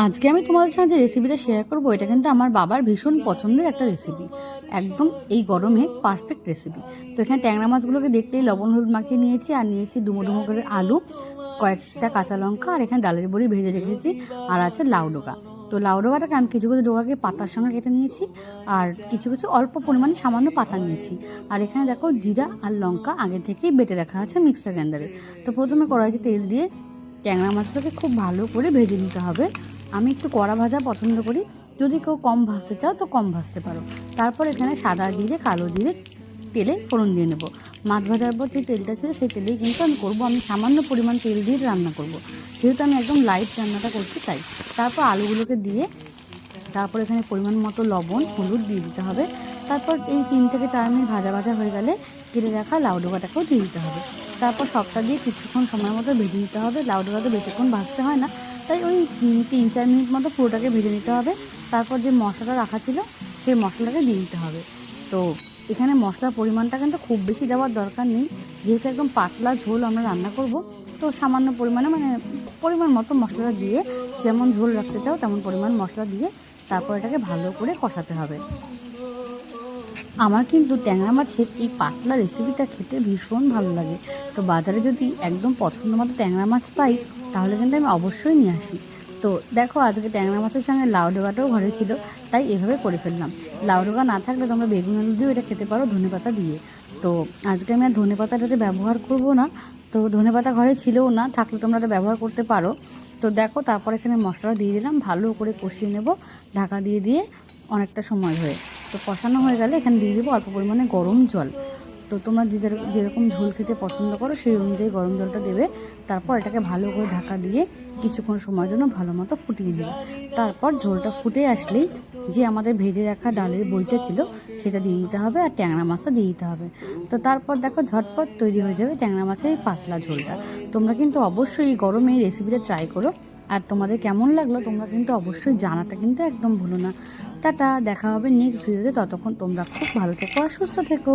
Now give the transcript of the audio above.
আজকে আমি তোমাদের সঙ্গে যে রেসিপিটা শেয়ার করব, এটা কিন্তু আমার বাবার ভীষণ পছন্দের একটা রেসিপি একদম এই গরমে পারফেক্ট রেসিপি তো এখানে ট্যাংরা মাছগুলোকে দেখতেই লবণ, হলুদ মাখিয়ে নিয়েছি, আর নিয়েছি ডুমো ডুমো করে আলু, কয়েকটা কাঁচা লঙ্কা, আর এখানে ডালের বড়ি ভেজে রেখেছি, আর আছে লাউ ডোকা তো লাউ ডোকাটাকে আমি কিছু কিছু ডোকাকে পাতার সঙ্গে কেটে নিয়েছি, আর কিছু কিছু অল্প পরিমাণে সামান্য পাতা নিয়েছি। আর এখানে দেখো জিরা আর লঙ্কা আগে থেকেই বেটে রাখা আছে মিক্সার গ্রাইন্ডারে তো প্রথমে কড়াইতে তেল দিয়ে ট্যাংরা মাছটাকে খুব ভালো করে ভেজে নিতে হবে। আমি একটু কড়া ভাজা পছন্দ করি। যদি কেউ কম ভাজতে চাও তো কম ভাজতে পারো। তারপর এখানে সাদা জিরে, কালো জিরে তেলে ফোড়ন দিয়ে নেব। মাছ ভাজার পর যে তেলটা ছিল সেই তেলেই কিন্তু আমি করব। আমি সামান্য পরিমাণ তেল দিয়ে রান্না করব। যেহেতু আমি একদম লাইট রান্নাটা করতে চাই তারপর আলুগুলোকে দিয়ে তারপর এখানে পরিমাণ মতো লবণ, হলুদ দিয়ে দিতে হবে। তারপর এই তিন থেকে চার মিনিট ভাজা ভাজা হয়ে গেলে কেটে রাখা লাউ ডোকাটাকেও দিয়ে দিতে হবে। তারপর সবটা দিয়ে কিছুক্ষণ সময় মতো ভেজে নিতে হবে। লাউ ডোকাতে বেশিক্ষণ ভাজতে হয় না। তাই ওই তিন চার মিনিট মতো পুরোটাকে ভেজে নিতে হবে। তারপর যে মশলাটা রাখা ছিল, সেই মশলাটাকে দিয়ে দিতে হবে। তো এখানে মশলার পরিমাণটা কিন্তু খুব বেশি দেওয়ার দরকার নেই। যেহেতু একদম পাতলা ঝোল আমরা রান্না করব, তো সামান্য পরিমাণে মানে পরিমাণ মতো মশলাটা দিয়ে যেমন ঝোল রাখতে চাও, তেমন পরিমাণ মশলা দিয়ে তারপর এটাকে ভালো করে কষাতে হবে। আমার কিন্তু ট্যাংরা মাছের এই পাতলা রেসিপিটা খেতে ভীষণ ভালো লাগে। তো বাজারে যদি একদম পছন্দ মতো ট্যাংরা মাছ পাই, তাহলে কিন্তু আমি অবশ্যই নিয়ে আসি। তো দেখো, আজকে ট্যাংরা মাছের সঙ্গে লাউ ডোকাটাও ঘরে ছিল, তাই এভাবে করে ফেললাম। লাউ ডোকা না থাকলে তোমরা বেগুন, আলু দিয়েও এটা খেতে পারো ধনে পাতা দিয়ে। তো আজকে আমি আর ধনে পাতাটাতে ব্যবহার করব না, তো ধনে পাতা ঘরে ছিলও না, থাকলে তোমরা এটা ব্যবহার করতে পারো। তো দেখো, তারপর এখানে মশলা দিয়ে দিলাম, ভালো করে কষিয়ে নেব, ঢাকা দিয়ে দিয়ে অনেকটা সময় ধরে তো কষানো হয়ে গেলে এখানে দিয়ে দেবো অল্প পরিমাণে গরম জল। তো তোমরা যে যেরকম- ঝোল খেতে পছন্দ করো, সেই অনুযায়ী গরম জলটা দেবে। তারপর এটাকে ভালো করে ঢাকা দিয়ে কিছুক্ষণ সময়ের জন্য ভালো মতো ফুটিয়ে দেবে তারপর ঝোলটা ফুটে আসলেই যে আমাদের ভেজে রাখা ডালের বইটা ছিল, সেটা দিয়ে দিতে হবে আর ট্যাংরা মাছটা দিয়ে দিতে হবে। তো তারপর দেখো ঝটপট তৈরি হয়ে যাবে ট্যাংরা মাছের এই পাতলা ঝোলটা। তোমরা কিন্তু অবশ্যই এই গরমে এই রেসিপিটা ট্রাই করো। আর তোমাদের কেমন লাগল তোমরা কিন্তু অবশ্যই জানাটা কিন্তু একদম ভুলো না। টাটা, দেখা হবে নেক্সট ভিডিওতে ততক্ষণ তোমরা খুব ভালো থেকো আর সুস্থ থেকো।